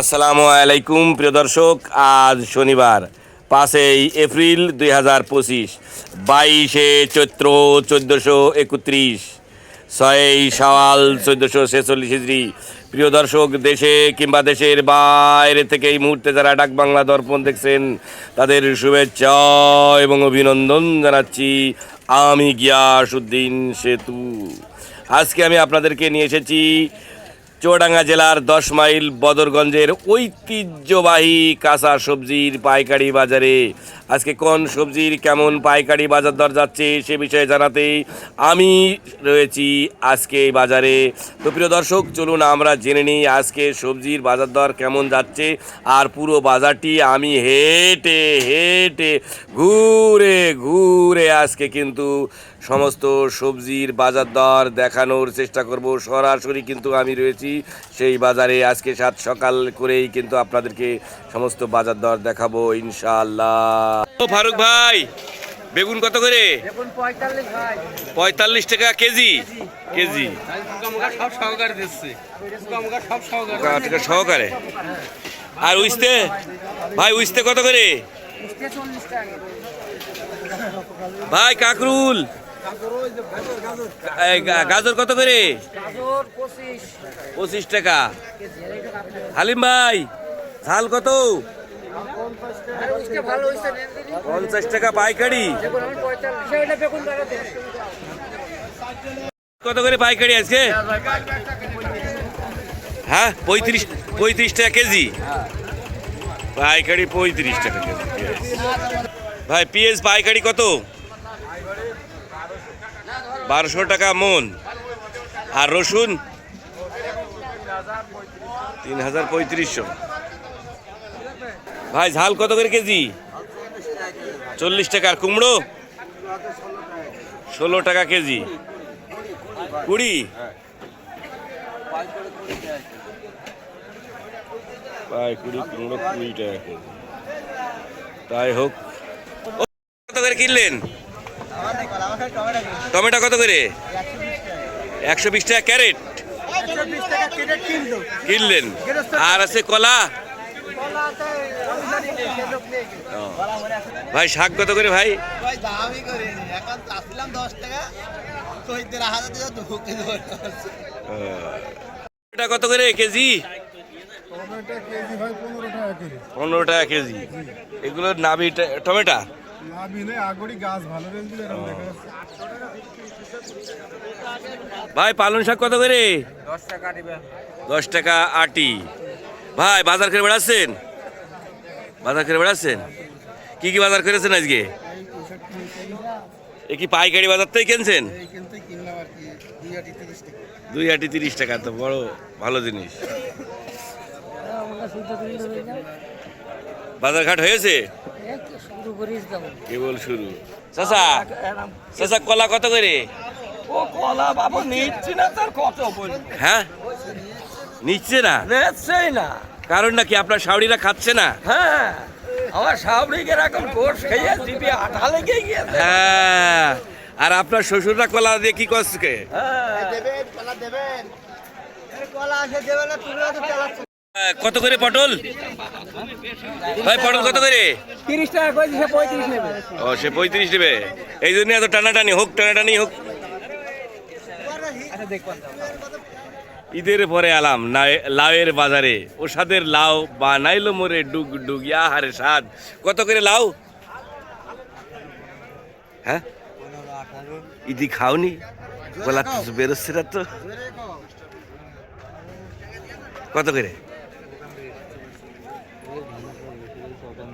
আসসালামু আলাইকুম, প্রিয় দর্শক, আজ শনিবার, পাঁচই এপ্রিল দুই হাজার পঁচিশ, বাইশে চৈত্র চোদ্দোশো একত্রিশ, ছয়ই সওয়াল চোদ্দোশো ছেচল্লিশ হিজড়ি প্রিয় দর্শক, দেশে কিংবা দেশের বাইরে থেকে এই মুহূর্তে যারা ডাক বাংলা দর্পণ দেখছেন, তাদের শুভেচ্ছা এবং অভিনন্দন জানাচ্ছি আমি গিয়াসুদ্দিন সেতু। আজকে আমি আপনাদেরকে নিয়ে এসেছি চুয়াডাঙ্গা জেলার দশ মাইল বদরগঞ্জের ঐতিহ্যবাহী কাঁচা সবজির পাইকারি বাজারে। আজকে কোন সবজির কেমন পাইকারি বাজার দর যাচ্ছে সে বিষয়ে জানাতে আমি রয়েছি আজকে এই বাজারে। তো প্রিয় দর্শক, চলুন আমরা জেনে নিই আজকে সবজির বাজার দর কেমন যাচ্ছে আর পুরো বাজারটি আমি হেঁটে হেঁটে, ঘুরে ঘুরে আজকে কিন্তু সমস্ত সবজির বাজার দর দেখানোর চেষ্টা করব। সরাসরি কিন্তু আমি রয়েছি সেই বাজারে। আজকে সাত সকাল করেই কিন্তু আপনাদেরকে সমস্ত বাজার দর দেখাবো ইনশাআল্লাহ। ফারুক ভাই বেগুন কত করে? পঁয়তাল্লিশ টাকা কেজি? কেজি। সহকারে দিচ্ছে। পোকামোকা সব সহকারে। টাকা টাকা সহকারে। আর উইস্তে? ভাই উইস্তে কত করে? ভাই কাকরুল। গাজর কত করে? পঁচিশ। টাকা। হালিম ভাই ঝাল কত। পঞ্চাশ টাকা পাইকারি। কত করে পাইকারি আজকে? হ্যাঁ পঁয়ত্রিশ পঁয়ত্রিশ টাকা কেজি। পাইকারি পঁয়ত্রিশ টাকা কেজি ভাই পিএস পাইকারি কত? বারোশো টাকা মন। আর রসুন? তিন হাজার পঁয়ত্রিশশো। ভাই, ঝাল কত করে কেজি? চল্লিশ টাকা। আর কুমড়ো? ষোলো টাকা কেজি। কুড়ি? কুড়ি, কুমড়ো কুড়ি টাকা কেজি। তাই হোক। কত করে কিনলেন? টমেটো কত করে? একশো বিশ টাকা ক্যারেট। কিনলেন। আর আছে কলা? ভাই শাক কত করে ভাই? এটা কত করে কেজি? পনেরো টাকা কেজি। পনেরো টাকা কেজি। এগুলো নাবি টমেটো? লাভই নেই আগড়ি গাছ ভালো রেঞ্জ এরকম দেখা যাচ্ছে। ভাই পালং শাক কত করে? দশ টাকা দশ টাকা আটি। ভাই বাজার করে বেড়াচ্ছেন? বাজার করে বেড়াচ্ছেন? কি কি বাজার করেছেন আজকে? এ কি পাইকারি বাজার থেকে কিনছেন? এই কিন্তু কিনলাম আর কি দুই আটি তিরিশ টাকা তো বড় ভালো জিনিস। বাজার ঘাট হয়েছে? কেবল শুরু। চাচা চাচা কলা কত করে? ও কলা বাবু নিচ্ছি না তার কত বলি? হ্যাঁ? নিচ্ছে না? নিচ্ছেই না। কারণ নাকি আপনার শাওড়িরা খাচ্ছে না? হ্যাঁ আমার সাবরিকের এখন কোর্স খেয়ে জিপে আঠা লেগে গিয়েছে? হ্যাঁ। আর আপনার শ্বশুররা কলা দিয়ে কি করছে? হ্যাঁ। দেবেন কলা দেবেন কলা আসে দেবে না তুমিও তো চালাচ্ছ। হ্যাঁ, কত করে পটল? ভাই পটল কত করে? তিরিশ টাকা করে দিছে পঁয়ত্রিশ নেবে। ও সে পঁয়ত্রিশ নেবে। এই জন্য এত টানাটানি হোক টানাটানি হোক। ঈদের পরে আলাম লাউয়ের বাজারে। সাদের লাউ বানাইলো মোরে ডুগ ডুগ হারে স্বাদ। কত করে লাউ? হ্যাঁ? ইদি খাওনি? বলা বেরোচ্ছে না তো। কত করে?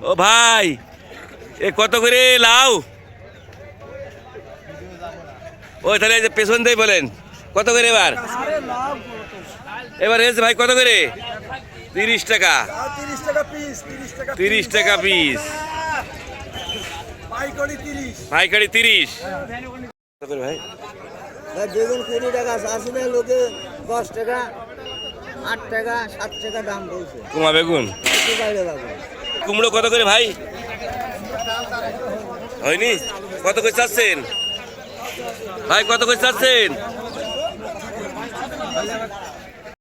ও ভাই, এ কত করে লাউ? ও, তাহলে যে পেছন দিয়ে বলেন, কত করে এবার? এবার এসে ভাই, কত করে? তিরিশ টাকা। তিরিশ টাকা পিস টাকা তিরিশ। ভাই? বেগুন কুড়ি টাকা আসলে লোকে দশ টাকা। আট টাকা সাত টাকা দাম বলছে কুমা বেগুন। কুমড়ো কত করে ভাই? হয়নি? কত করে চাচ্ছেন? ভাই কত করে চাচ্ছেন?